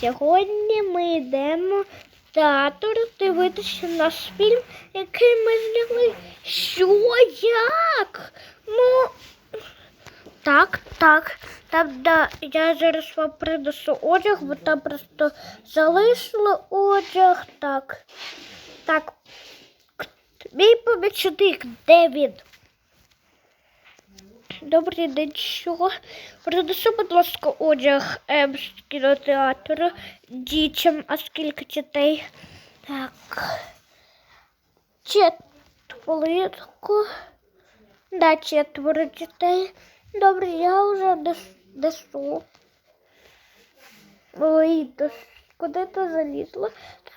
Сьогодні ми йдемо в театр дивитися наш фільм, який ми зняли. Що як? Ну так, так. Там, да, я зараз вам принесу одяг, бо там просто залишили одяг. Так. Так. Мій помічник, де він? Добрий день, що? Принесу, будь ласка, одяг ем, з кінотеатру дітям, а скільки дітей? Так. Четверку. Да, четверо дітей. Добре, я вже нес- несу. Ой, куди ти залізла?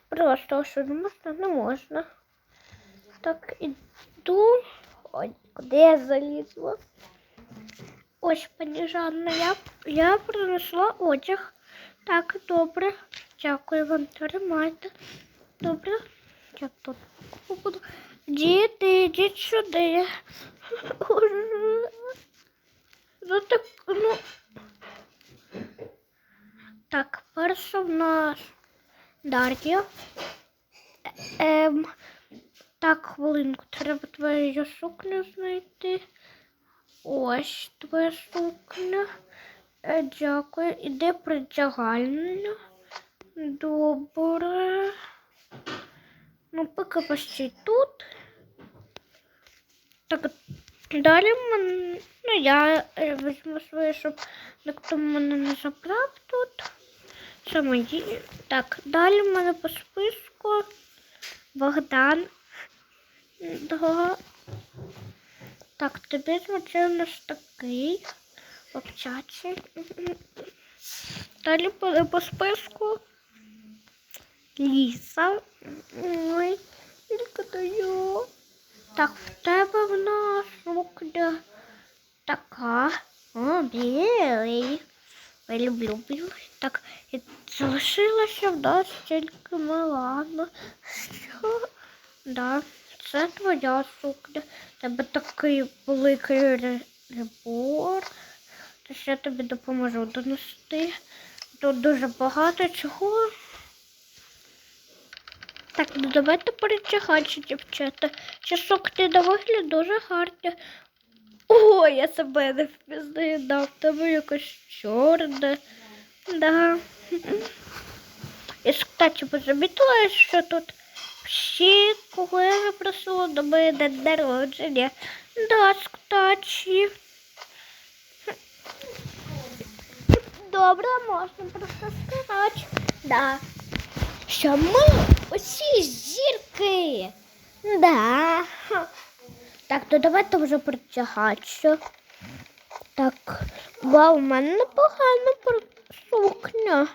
Просто що не можна, не можна. Так, іду. Ой, куди я залізла? Ось, пані Жанна, я, я принесла одяг. Так, добре. Дякую вам, тримайте. Добре. Я тут буду. Діти, йдіть сюди. Ну так, ну. Так, перша в нас Дар'я. Ем, так, хвилинку, треба твою сукню знайти. Ось твоя сукня. Е, Дякую. Іде притягальня. Добре. Ну, поки почти тут. Так, далі мен... ну, я візьму своє, щоб ніхто мене не забрав тут. Це. Так, далі в мене по списку Богдан. Да. Так, тобі у нас такий обчачий. Далі по, по списку Ліса. Ой, тільки даю. Так, в тебе в нас сукня така. О, білий. Я люблю білий. Так, і залишилося в нас тільки Милана. Що? Да, це твоя сукня. Тебе такий великий ребор. Тож я тобі допоможу донести. Тут дуже багато чого. Так, ну давайте перетягати, дівчата. Чи сукні на вигляд дуже гарні. О, я себе не впізнаю, да, тебе якось чорне. Да. І, кстати, ви замітили, що тут всі, кого я запросила до мене день народження. Да, кстати. Добре, можна просто сказати. Да. Що ми усі зірки. Да. Так, то давайте вже притягатися. Так, вау, у мене непогана сукня.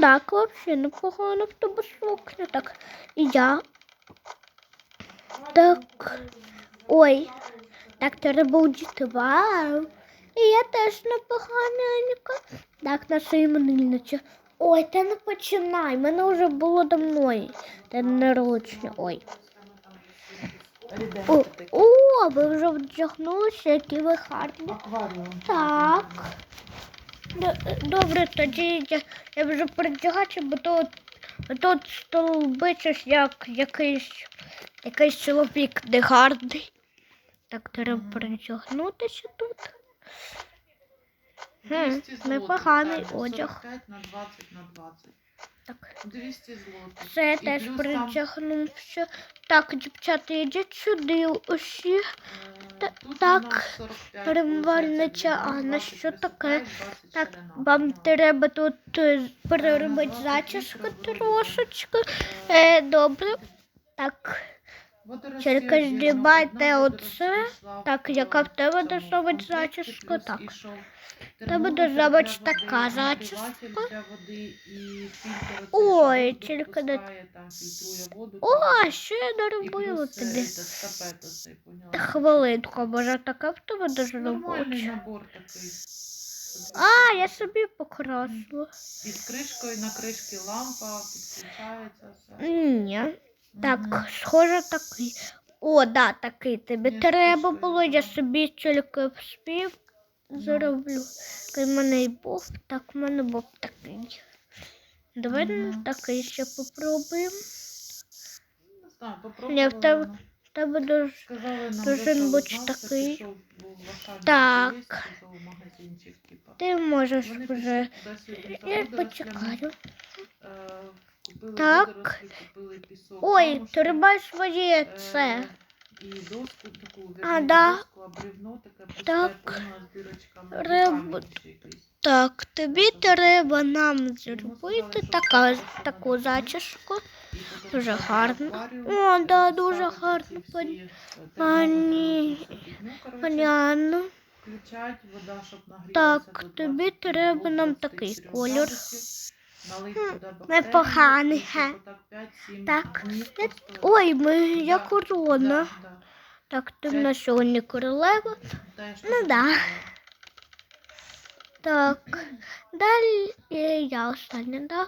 Так, взагалі непогана в тебе сукня. Так, і я. Так. Ой. Так, треба удіти. Вау. І я теж непоганенька. Так, наша іменинниця. Ой, та не починай. Мене вже було давно. Та народження. Ой. О, о, ви вже вдягнулися, які ви гарні. Так. Д- Добре, тоді я, я вже передягачу, бо тут, тут столбичиш як якийсь, якийсь чоловік негарний. Так, треба перетягнутися тут. Хм, непоганий одяг. 45 на 20 на 20. Так. 200 злотих. Це І теж там. Так, дівчата, йдіть сюди усі. Так, нас 45, перемивальниця получається, Анна, 20 що таке? Так, вам треба тут е, переробити зачіску трошечки. Е, добре. Так, тільки водорість оце. Так, яка в тебе зачіска? плюс Так. Для бути води, така зачіска. Ой, тільки воду. О, що я е, тобі? оцей, поняла? Хвилинку, може така в тебе дуже такий. А, я собі покрасила. Під кришкою на кришці лампа, підключається все. Ні. Так, схоже такий. О, да, такий тобі треба було, я собі тільки вспів. Зароблю. Такий в мене і був, так в мене був такий. Давай Мгм. такий ще попробуємо. Ні, в тебе- В Тебе дуже Сказали Должен бути такий. Так. ти можеш вже. Я почекаю. е, Так. Ой, камушки, треба своє е, це. І доску таку, А, да. доску, а бревно таке Так. з дирочками. і Риб-. Так, тобі треба нам зробити така, таку зачіску. Дуже гарно. О, да, дуже гарно, пані- е, пані- коротше. Понятно. Включать, вода, щоб нагрілася Так, тобі треба нам такий колір. Непоганий, і щоб ге. отак 5-7 Так, я- просто- Ой, ми як корона. Так, ти в нас сьогодні королева. Я Ну да. Так. Далі е, я остання, да?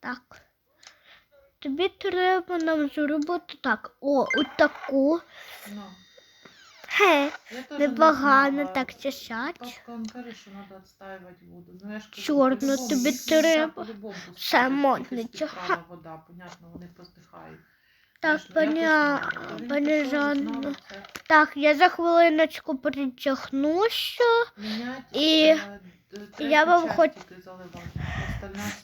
Так. Тобі треба нам зробити так. О, отаку. Ну, Хе, непогано так чесать. Ну, Чорно, тобі треба. Все чого? вода, понятно, вони поздихають. Так, пані це. Так, я за хвилиночку притягнуся. І я вам хоч-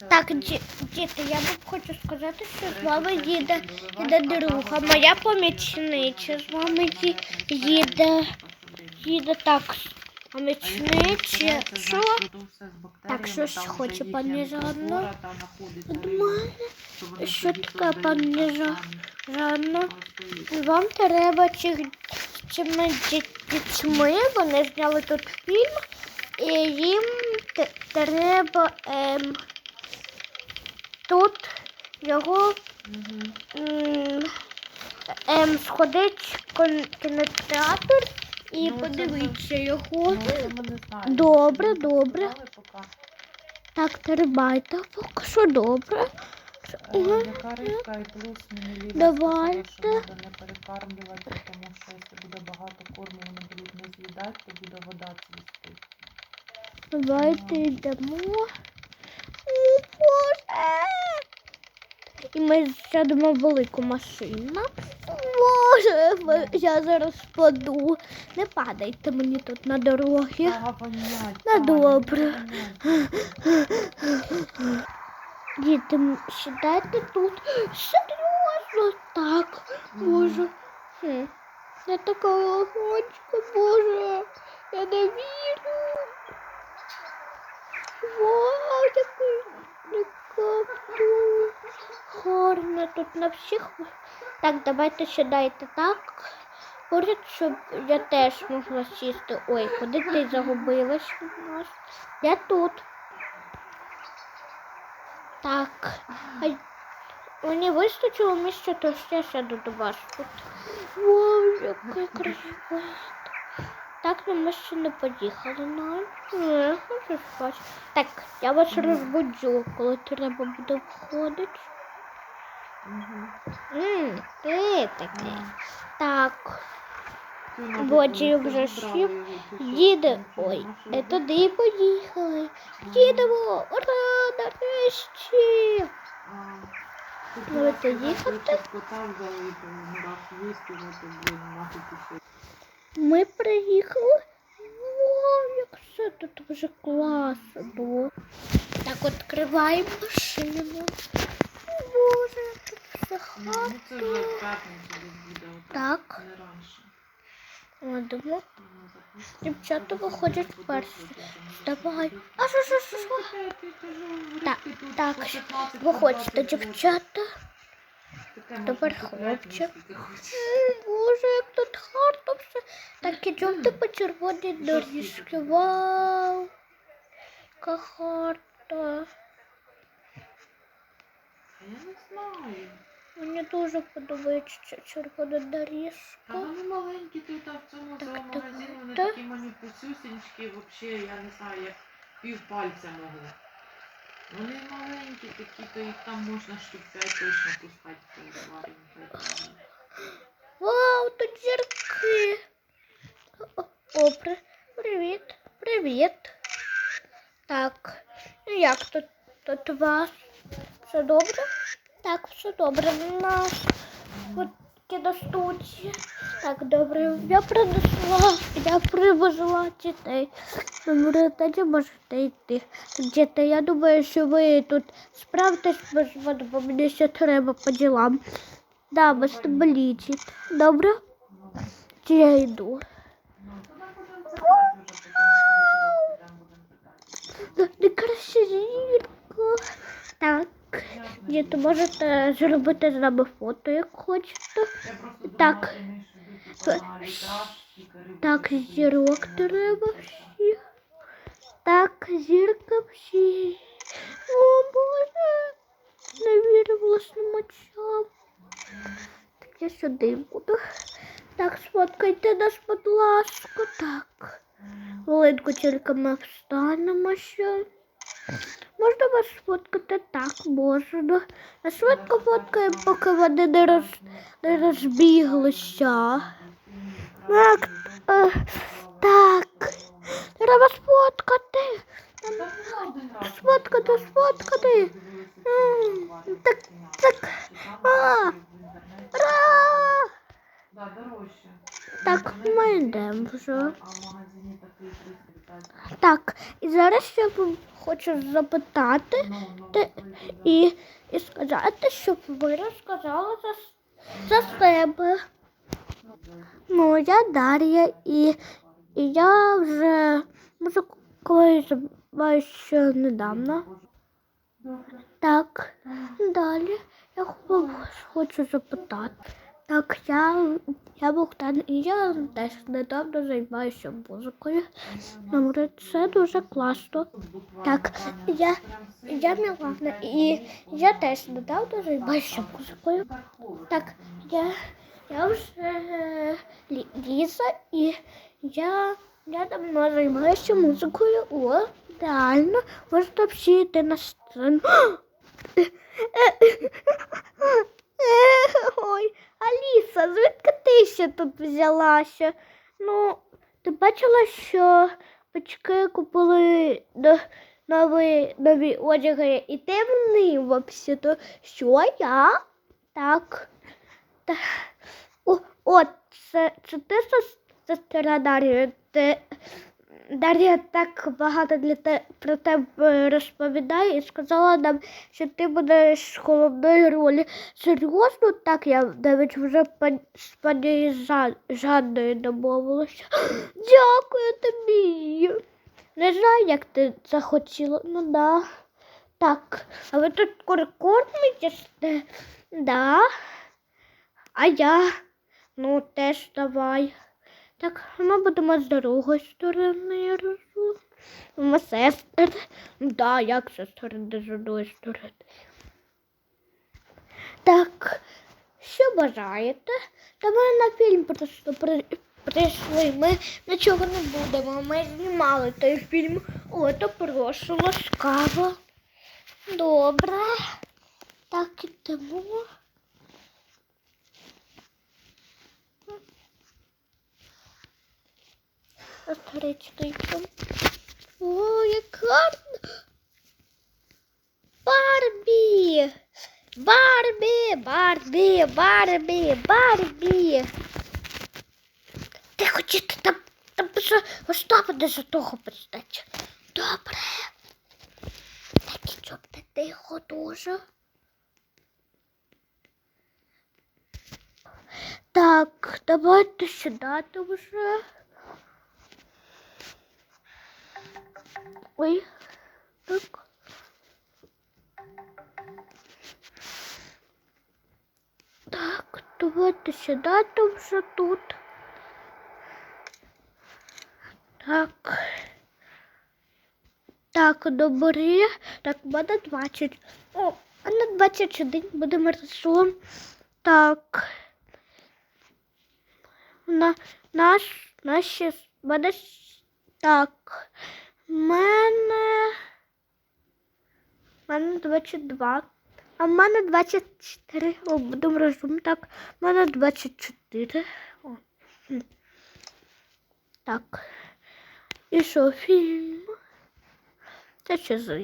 Так, ді- діти, я вам хочу сказати, що з вами їде, їде друга. Моя помічниця з вами їде. їде так. Помічниця. Що? все щось хоче пані Жанна? мене? що таке, пані. Жанна? Вам треба чи, чи ми дітьми, вони зняли тут фільм, їм треба ем, тут його ем, сходить в кінотеатр і Ну, подивитися його. Ну. Добре, добре. Так, тримайте, поки що добре. Е, рибка і плюс мені Давайте. треба не перекармлювати, тому що якщо буде багато корму, вони будуть не з'їдати, то буде вода цвісти. Давайте йдемо. О, Боже. І ми сядемо в велику машину. Боже, я зараз паду. Не падайте мені тут на дорогі. Таня, добре. Діти, сідайте тут. Серйозно так. Боже. Я така лохочка, Боже. Я не вірю. Гарно тут на всіх. Так, давайте сідайте так. Поряд, щоб я теж могла сісти. Ой, куди ти загубилась у нас? Я тут. Так. А мені вистачило місця, то ще сяду до вас тут. Вау, яка красота. Так, ну ми ще не поїхали, ну. Не. Так, я вас Мгм. розбуджу, коли треба буде входити. Ммм, ти таке. Так, мабуть, вже його, їде. Ой, на туди поїхали. Їдемо! Ура! Нарешті! Ну, це я їхати? то не раз ну то, блін, нафіг. Ми приїхали. Вау, як все тут вже класно. Так, відкриваємо машину. Боже, тут все ну, це вже п'ятницю буде Так. не раніше. Ладно. Ну. Дівчата виходять перші. Давай. А що, що, що, що? Так, так, по 15, Виходьте, 20 дівчата. Можна хлопчик. Боже, як тут гарно все. Так, ідемте по червоній доріжці. Вау. Яка гарна. Я не знаю. Мені дуже подобається червона доріжка. вони маленькі тут в цьому Так, вони так. такі манюпусюсінькі, взагалі, я не знаю, як пів пальця мого. Вони маленькі такі, то їх там можна штук 5 точно пускати акваріум. Вау, тут зірки. О, О, при... привіт, привіт. Так, ну як тут, тут вас? Все добре? Так, все добре. У нас фотки достуть. Так, добре. Я принесла, я привезла дітей. Тоді можете йти. Діти, я думаю, що ви тут справитесь без мене, бо мені ще треба по ділам. Да, без таблиці. Добре? Чи я йду? Ну. Найкраща зірка. Так. Діти, можете зробити з нами фото, як хочете. Так. Так, зірок треба всіх. Так, зірка всі. О, Боже. Не вірю власним очам. Так, я сюди буду. Так, сфоткайте нас, будь ласка. Так. Хвилинку тільки ми встанемо ще. Можна вас сфоткати? Так, можна. А швидко фоткаємо, поки вони не, роз... не розбіглися. Так, е, так. Треба сфоткати. Сфоткати, сфоткати. М, Так, так. А. Ура! Так, ми йдемо вже. А в магазині такий 350. Так, і зараз я вам хочу запитати Ну, ну, вийде, да. і, і сказати, щоб ви розказали за, за себе. Ну, я Дар'я, і, і я вже музикою займаюся недавно. Так, далі я хочу запитати. Так, я, я Богдан, і я теж недавно займаюся музикою. Добре, це дуже класно. Так, я, я Мілана, і я теж недавно займаюся музикою. Так, я, я вже е, Лі- Ліза, і я, я давно займаюся музикою. О, реально, можна всі йти на сцену. Ой, Аліса, звідки ти ще тут взялася? Ну, ти бачила, що батьки купили нові, нові одяги, і ти в них взагалі-то. Що я? Так. Та, о, от, це, це ти сес- сестра Дар'я. Ти, Дар'я так багато для те, про тебе розповідає і сказала нам, що ти будеш головної ролі. Серйозно, так я навіть вже з пані Жан- Жанною домовилася. Дякую тобі. Не знаю, як ти захотіла. Ну да. Так, а ви тут кормитесь? Да. А я? Ну, теж давай. Так, ми будемо з другої сторони, я розумію. Ми сестри. Да, як сестри з одної сторони. Так, що бажаєте? Та ми на фільм просто при, прийшли. Ми нічого не будемо. Ми знімали той фільм. О, то прошу, ласкаво. Добре. Так, ідемо. Осторічненько. О, як гарно. Барбі. Барбі, Барбі, Барбі, Барбі. Ти хочеш там, там вже поставити за того постать. Добре. Так, щоб ти тихо дуже. Так, давайте сідати вже. Ой, так. Так, давайте сідати вже тут. Так. Так, добре. Так, мене 20. О, а на 21 будемо разом. Так. На, наш, наші, с- так. Мене, в мене 22. А в мене 24. О, будемо разом. Так, в мене 24. О. Так. І що, фільм? Це що за...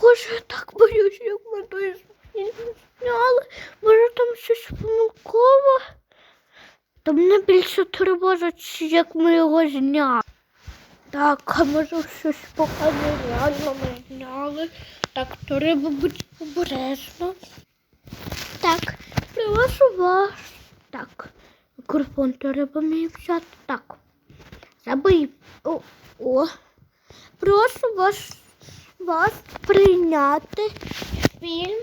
Боже, я так боюсь, як ми той зняли. Може там щось помилково. Та мене більше тривожить, як ми його зняли. Так, а може щось погане реально ми зняли. Так, то треба бути обережно. Так, прошу вас. Так, мікрофон треба мені взяти. Так. Забий. О, о. Прошу вас, вас прийняти фільм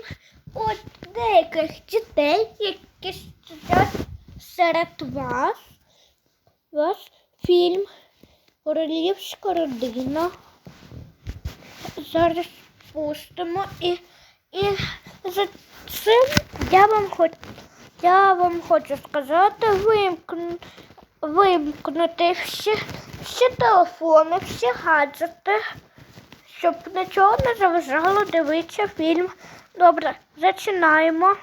от деяких дітей, які сидять серед вас. Ваш фільм Королівська родина. Зараз пустимо і, і за цим я вам хочу я вам хочу сказати вимкну, вимкнути всі, всі телефони, всі гаджети, щоб нічого не заважало дивитися фільм. Добре, починаємо.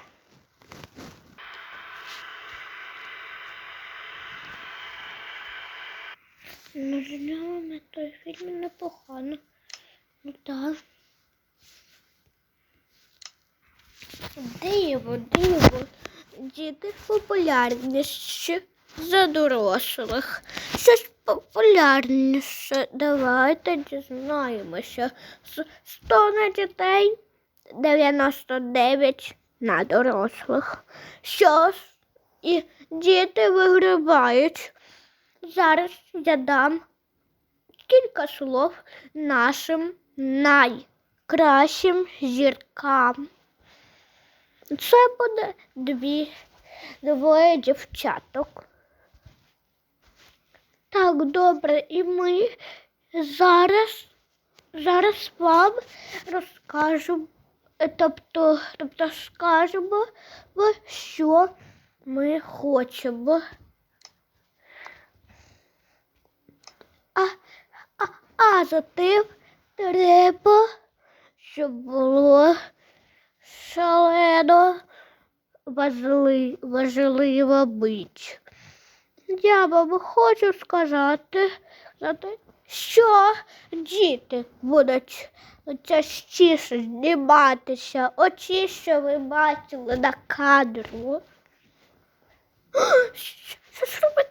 Ну, зняли ми той фільм непогано. Ну так. Диво, диво. Діти популярніші за дорослих. Щось популярніше. Давайте дізнаємося. С- 100 на дітей, 99 на дорослих. Що і діти вигравають. Зараз я дам кілька слов нашим найкращим зіркам. Це буде дві двоє дівчаток. Так, добре, і ми зараз, зараз вам розкажемо, е, тобто, тобто скажемо, що ми хочемо. А, а, а затим треба, щоб було шалено важли, важливо бути. Я вам хочу сказати, що діти будуть частіше зніматися, оці, що ви бачили на кадру. Що ж робити?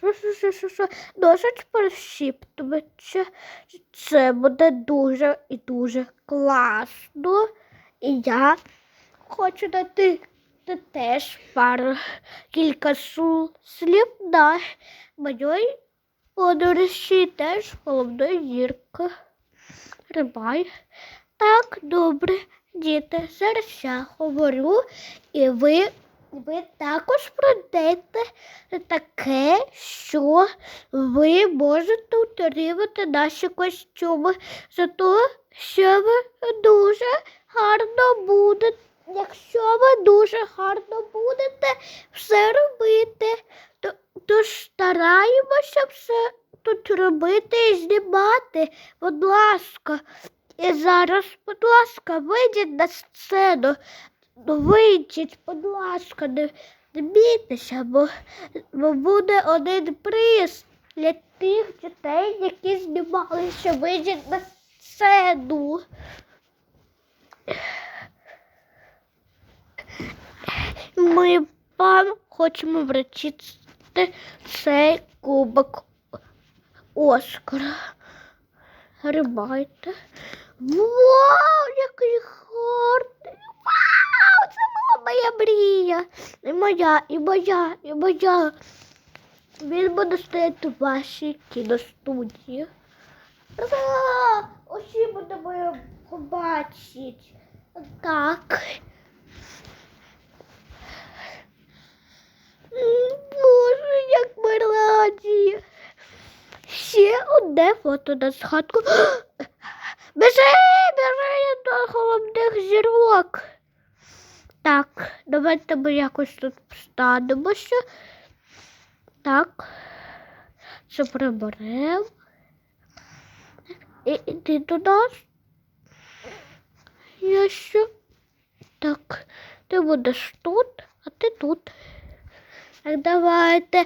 що, що, що, що, що досить прищіптуватися. Це буде дуже і дуже класно. І я хочу дати теж пару кілька слів на моїй подорожі теж головної гірки. Рибай. Так, добре, діти, зараз я говорю і ви ви також пройдете таке, що ви можете утримати наші костюми за те, що ви дуже гарно будете. Якщо ви дуже гарно будете все робити, то, то стараємося все тут робити і знімати. Будь ласка. І зараз, будь ласка, вийдіть на сцену. Вийдіть, будь ласка, не бійтеся, бо, бо буде один приз для тих дітей, які знімалися. Вийдіть на сцену. Ми вам хочемо вручити цей кубок Оскара. Рибайте. Вау, який гарний! Вау! Це була моя мрія. І моя, і моя, і моя. Він буде стояти в вашій кіностудії. Ура! Усі будемо його побачити. Так. Боже, як ми раді. Ще одне фото на згадку. Біжи, біжи до головних зірок. Так, давайте ми якось тут встанемося. Так. Це приберемо. І іди до нас. Я ще. Так, ти будеш тут, а ти тут. Так, давайте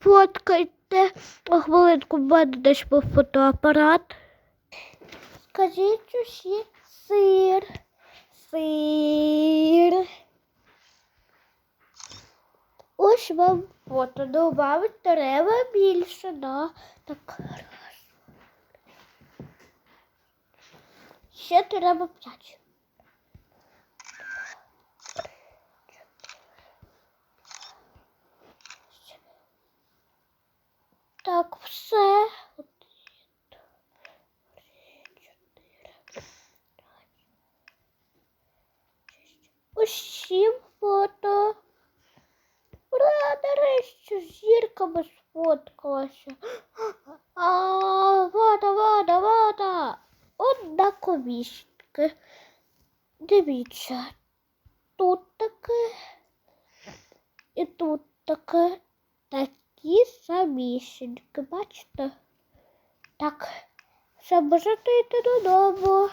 фоткайте. О, хвилинку, в мене десь був фотоапарат. Скажіть усі сир. Сир. Ось вам фото добавити треба більше, да. Так. раз. Ще треба п'ять. Так, все. Усім фото. Ура, нарешті з зірками сфоткалася. А, вода, вода, вода. Однаковішки. Дивіться. Тут таке. І тут таке. Такі самісінькі, бачите? Так, все, можете йти додому.